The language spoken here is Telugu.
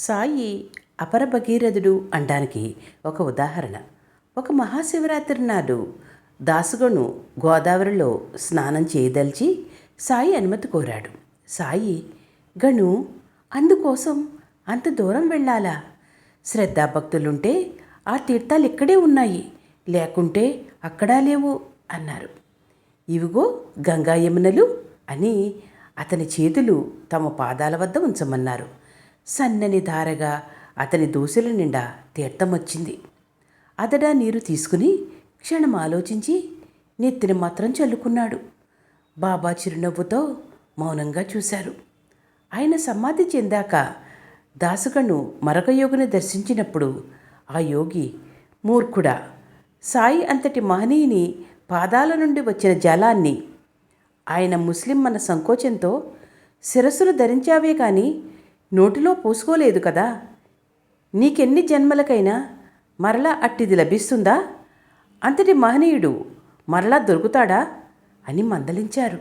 సాయి అపర భగీరథుడు అనడానికి ఒక ఉదాహరణ. ఒక మహాశివరాత్రి నాడు దాసుగను గోదావరిలో స్నానం చేయదలిచి సాయి అనుమతి కోరాడు. సాయి గను అందుకోసం అంత దూరం వెళ్ళాలా? శ్రద్ధాభక్తులుంటే ఆ తీర్థాలు ఇక్కడే ఉన్నాయి లేకుంటే అక్కడా లేవు అన్నారు. ఇవిగో గంగా యమునలు అని అతని చేతులు తమ పాదాల వద్ద ఉంచమన్నారు. సన్నని ధారగా అతని దోశల నిండా తీర్థం వచ్చింది అతడా నీరు తీసుకుని క్షణం ఆలోచించి నెత్తిని మాత్రం చల్లుకున్నాడు. బాబా చిరునవ్వుతో మౌనంగా చూశారు. ఆయన సమాధి చెందాక దాసుకను మరొక యోగిని దర్శించినప్పుడు ఆ యోగి మూర్ఖుడా సాయి అంతటి మహనీయుని పాదాల నుండి వచ్చిన జలాన్ని ఆయన ముస్లిం మన సంకోచంతో శిరస్సును ధరించావే కానీ నోటిలో పోసుకోలేదు కదా? నీకెన్ని జన్మలకైనా మరలా అట్టిది లభిస్తుందా? అంతటి మహనీయుడు మరలా దొరుకుతాడా? అని మందలించారు.